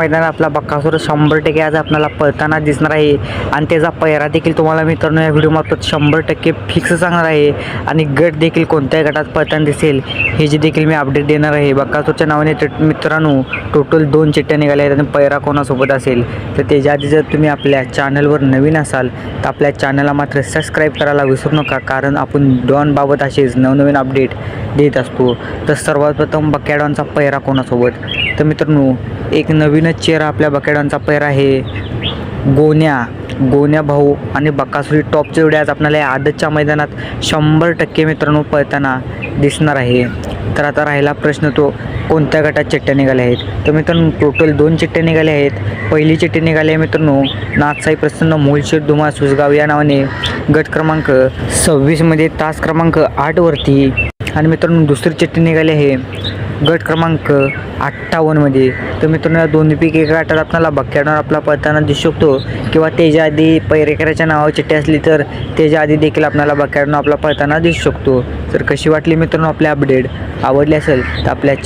मैदान आपला बक्कासूर. शंभर टक्के आज आपल्याला पळताना दिसणार आहे. आणि त्याचा पैरा देखील तुम्हाला मित्रांनो या व्हिडिओमार्फत शंभर टक्के फिक्स सांगणार आहे. आणि गट देखील कोणत्या गटात पळताना दिसेल हे जे देखील मी अपडेट देणार आहे. बक्कासूरच्या नावाने मित्रांनो टोटल दोन चिट्ट्या निघाल्या आहेत. आणि पैरा कोणासोबत असेल? तर त्याच्या आधी जर तुम्ही आपल्या चॅनलवर नवीन असाल तर आपल्या चॅनलला मात्र सबस्क्राईब करायला विसरू नका. कारण आपण डॉनबाबत असेच नवनवीन अपडेट देत असतो. तर सर्वात प्रथम बकॅडॉनचा पैरा कोणासोबत? तर मित्रांनो एक नवीन नवीनच चेहरा आपल्या बकेडांचा पैरा आहे. गोन्या गोन्या भाऊ आणि बकासुरी टॉपचे एवढे आज आपल्याला या आदतच्या मैदानात शंभर टक्के मित्रांनो पळताना दिसणार आहे. तर आता राहिला प्रश्न तो कोणत्या गटात चिट्ट्या निघाल्या आहेत? तर मित्रांनो टोटल दोन चिठ्ठ्या निघाल्या आहेत. पहिली चिठ्ठी निघाली आहे मित्रांनो नाथसाई प्रसन्न मोलशेर धुमा सुसगाव या नावाने. गट क्रमांक सव्वीसमध्ये तास क्रमांक आठवरती आणि मित्रांनो दुसरी चिठ्ठी निघाली आहे. गट क्रमांक अठ्ठावन्नमध्ये तर मित्रांनो या दोन्हीपैकी एका गटात आपल्याला बक्क्यावर आपला पळताना दिसू शकतो. किंवा त्याच्या आधी पैरेकराच्या नावावर चिठ्ठी असली तर त्याच्या आधी देखील आपल्याला बक्क्यावर आपला पळताना दिसू शकतो. तर कशी वाटली मित्रांनो आपली अपडेट आवडली असेल तर आपल्या चा